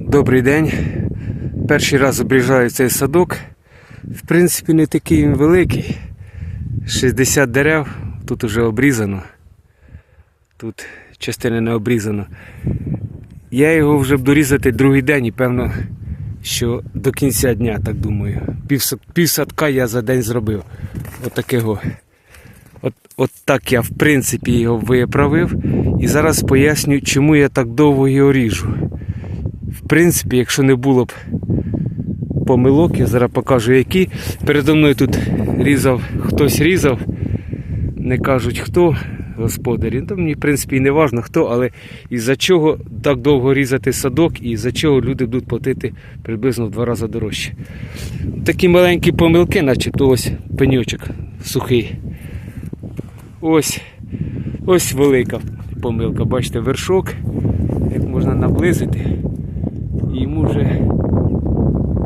Добрий день. Перший раз обріжаю цей садок. В принципі, не такий він великий. 60 дерев, тут уже обрізано. Тут частина не обрізано. Я його вже б дорізати другий день і певно, що до кінця дня, так думаю. Пів, пів садка я за день зробив. Отакого. От, от так я в принципі його виправив. І зараз поясню, чому я так довго його ріжу. В принципі, якщо не було б помилок, я зараз покажу які. Передо мною тут різав, хтось різав, не кажуть хто, господарі. Ну, мені, в принципі, і не важно хто, але із-за чого так довго різати садок і за чого люди будуть платити приблизно в два рази дорожче. Такі маленькі помилки, начебто ось пеньочок сухий. Ось, ось велика помилка. Бачите, вершок, як можна наблизити. Йому вже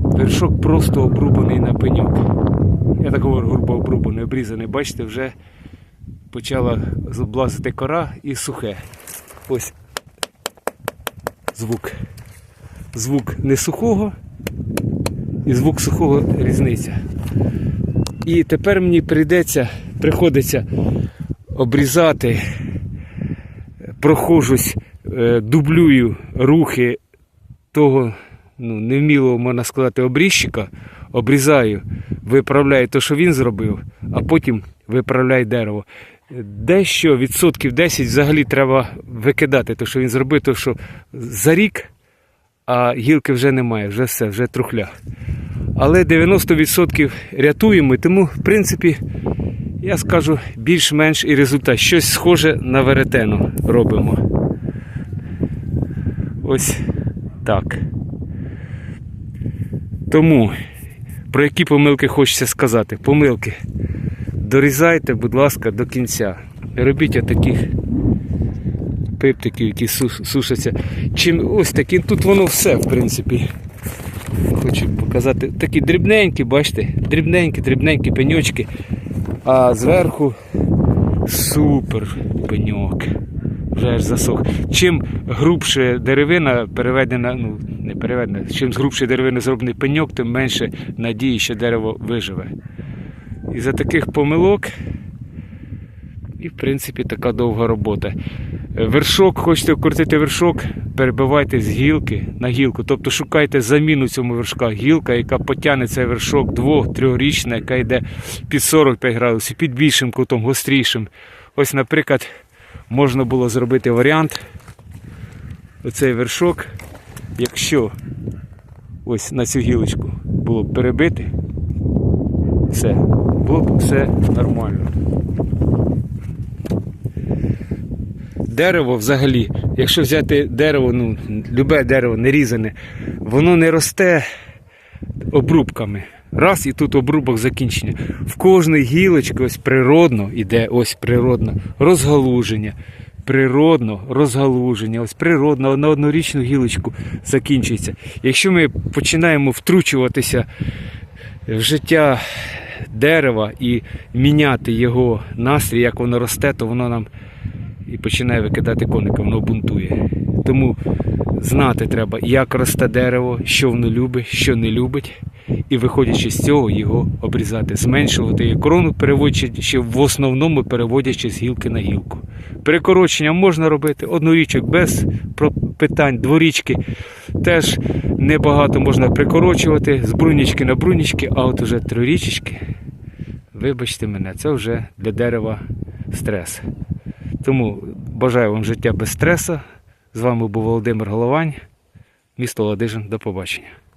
вершок просто обрубаний на пеньок. Я так говорю, грубо обрубаний, обрізаний. Бачите, вже почала зблазити кора і сухе. Ось звук. Звук не сухого і звук сухого різниця. І тепер мені прийдеться, приходиться обрізати, прохожусь, е, дублюю рухи того ну, невмілого, можна сказати, обрізчика, обрізаю, виправляю те, що він зробив, а потім виправляю дерево. Дещо відсотків 10 взагалі треба викидати, те, що він зробив, то що за рік, а гілки вже немає, вже все, вже трухля. Але 90% рятуємо, тому, в принципі, я скажу більш-менш і результат. Щось схоже на веретено робимо. Ось так. Тому, про які помилки хочеться сказати? Помилки. Дорізайте, будь ласка, до кінця. Робіть отаких пиптиків, які сушаться. Чим ось такі, тут воно все, в принципі. Хочу показати. Такі дрібненькі, бачите, дрібненькі, дрібненькі пеньочки. А зверху супер пеньок. Вже аж засох. Чим грубше деревина переведена, ну не переведена, чим з грубше деревини зроблений пеньок, тим менше надії, що дерево виживе. І за таких помилок, і в принципі така довга робота. Вершок, хочете вкрутити вершок, перебивайте з гілки на гілку. Тобто шукайте заміну цьому вершка. Гілка, яка потягне цей вершок двох-трьохрічна, яка йде під 45 градусів, під більшим кутом, гострішим. Ось, наприклад, можна було зробити варіант. Оцей вершок, якщо ось на цю гілочку було б перебити, все, було б все нормально. Дерево взагалі, якщо взяти дерево, ну, любе дерево не різане, воно не росте обрубками. Раз і тут обрубок закінчення. В кожній гілочці ось природно іде ось природно розгалуження. Природно розгалуження, ось природно на однорічну гілочку закінчується. Якщо ми починаємо втручуватися в життя дерева і міняти його настрій, як воно росте, то воно нам і починає викидати коника, воно бунтує. Тому знати треба, як росте дерево, що воно любить, що не любить, і виходячи з цього, його обрізати, зменшувати крону, переводячи в основному переводячи з гілки на гілку. Перекорочення можна робити, однорічок без питань, дворічки теж небагато можна прикорочувати з брунічки на брунічки, а от уже трирічечки, вибачте мене, це вже для дерева стрес. Тому бажаю вам життя без стресу. З вами був Володимир Головань, місто Ладижин. До побачення.